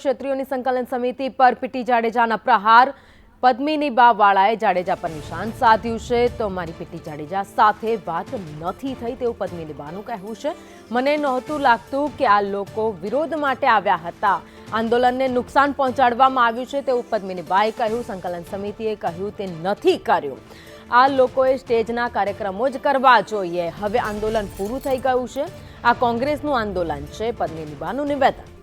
ક્ષત્રિયોની સંકલન સમિતિ પર પીટી જાડેજાના પ્રહાર. પદ્મિની બા વાળાએ જાડેજા પર નિશાન સાધ્યું છે. તો મારી પીટી જાડેજા સાથે વાત નથી થઈ તેવું પદ્મિની બાનું કહેવું છે. મને નહોતું લાગતું કે આ લોકો વિરોધ માટે આવ્યા હતા. આંદોલનને નુકસાન પહોંચાડવામાં આવ્યું છે તેવું પદ્મિની બાએ કહ્યું. સંકલન સમિતિએ કહ્યું તે નથી કર્યું. આ લોકોએ સ્ટેજના કાર્યક્રમો જ કરવા જોઈએ. હવે આંદોલન પૂરું થઈ ગયું છે. આ કોંગ્રેસનું આંદોલન છે. પદ્મિની બાનું નિવેદન.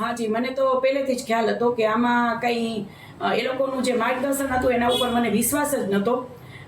હાજી, મને તો પહેલેથી જ ખ્યાલ હતો કે આમાં કંઈ એ લોકોનું જે માર્ગદર્શન હતું એના ઉપર મને વિશ્વાસ જ નહોતો.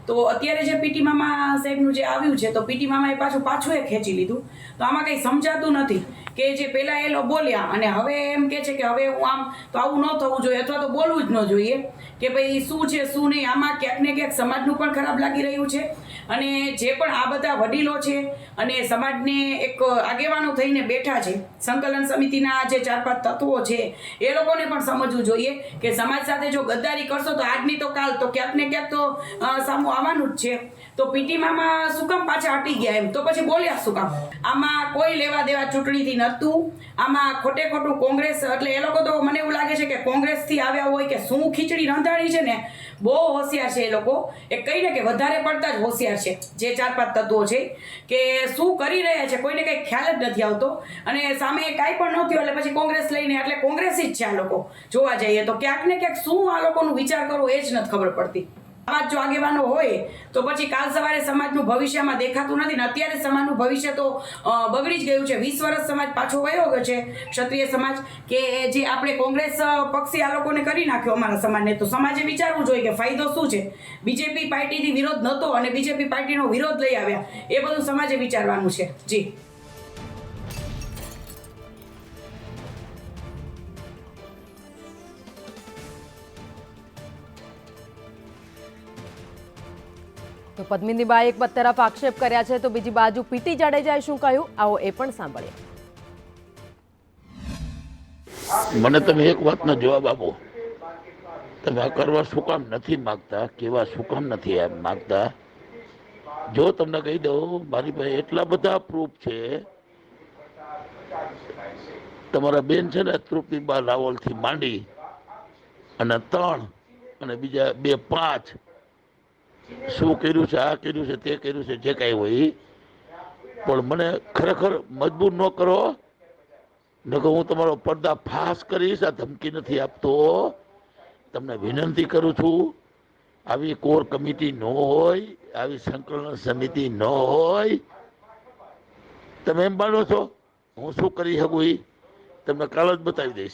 તો અત્યારે જે પીટી મામા સાહેબનું જે આવ્યું છે તો પીટી મામાએ પાછું પાછું એ ખેંચી લીધું. તો આમાં કંઈ સમજાતું નથી કે જે પહેલાં એ લોકો બોલ્યા અને હવે એમ કે છે કે હવે હું આમ તો આવું ન થવું જોઈએ અથવા તો બોલવું જ ન જોઈએ કે ભાઈ શું છે શું નહીં આમાં ક્યાંક ને ક્યાંક સમાજનું પણ ખરાબ લાગી રહ્યું છે. અને જે પણ આ બધા વડીલો છે અને સમાજને એક આગેવાનો થઈને બેઠા છે સંકલન સમિતિના જે ચાર પાંચ તત્વો છે એ લોકોને પણ સમજવું જોઈએ કે સમાજ સાથે જો ગદ્દારી કરશો તો આજની તો કાલ તો ક્યાંક ને ક્યાંક તો અ, આવવાનું જ છે. તો પીટીમાં શું કામ પાછા હટી ગયા એમ. તો પછી બોલ્યા શું કામ? આમાં કોઈ લેવા દેવા ચૂંટણીથી નહોતું. આમાં ખોટે ખોટું કોંગ્રેસ, એટલે એ લોકો તો મને એવું લાગે છે કે કોંગ્રેસથી આવ્યા હોય કે શું ખીચડી રંધાણી છે ને, બહુ હોશિયાર છે એ લોકો. એ કહીને કે વધારે પડતા જ હોશિયાર છે. જે ચાર પાંચ તત્વો છે કે શું કરી રહ્યા છે, કોઈને કંઈ ખ્યાલ જ નથી આવતો. અને સામે કાંઈ પણ ન એટલે પછી કોંગ્રેસ લઈને, એટલે કોંગ્રેસી જ છે આ લોકો. જોવા જઈએ તો ક્યાંક ને ક્યાંક શું આ લોકોનું વિચાર કરવો એ જ નથી ખબર પડતી. સમાજ જો આગેવાનો હોય, તો પછી કાલ સવારે સમાજનું ભવિષ્યમાં દેખાતું નથી ને અત્યારે સમાજનું ભવિષ્ય તો બગડી જ ગયું છે. વીસ વર્ષ સમાજ પાછો વયો ગયો છે ક્ષત્રિય સમાજ કે જે આપણે કોંગ્રેસ પક્ષી આ લોકોને કરી નાખ્યો અમારા સમાજને. તો સમાજે વિચારવું જોઈએ કે ફાયદો શું છે? બીજેપી પાર્ટીથી વિરોધ નહોતો અને બીજેપી પાર્ટીનો વિરોધ લઈ આવ્યા. એ બધું સમાજે વિચારવાનું છે. જી. તો પદ્મિની બાએ એક તરફ આક્ષેપ કર્યા છે, તો બીજી બાજુ પીટી જાડેજાએ શું કહ્યું? આવો એ પણ સાંભળીએ. મને તમે એક વાતનો જવાબ આપો. તમે આ કરવા શું કામ નથી માગતા? કેવા શું કામ નથી એમ માગતા? જો તમને કહી દઉં, મારી પાસે એટલા બધા પ્રૂફ છે. તમારા બેન છે ને તૃપ્તિબા રાવલથી માંડી અને ત્રણ અને બીજા બે પાંચ શું કર્યું છે, આ કર્યું છે, તે કર્યું છે, જે કાંઈ હોય પણ મને ખરેખર મજબૂર ન કરો. નકર હું તમારો પડદા ફાસ કરીશ, આ ધમકી નથી આપતો. તમને વિનંતી કરું છું, આવી કોર કમિટી ન હોય, આવી સંકલન સમિતિ ન હોય. તમે એમ માનો છો? હું શું કરી શકું એ તમને કાલ જ બતાવી દઈશ.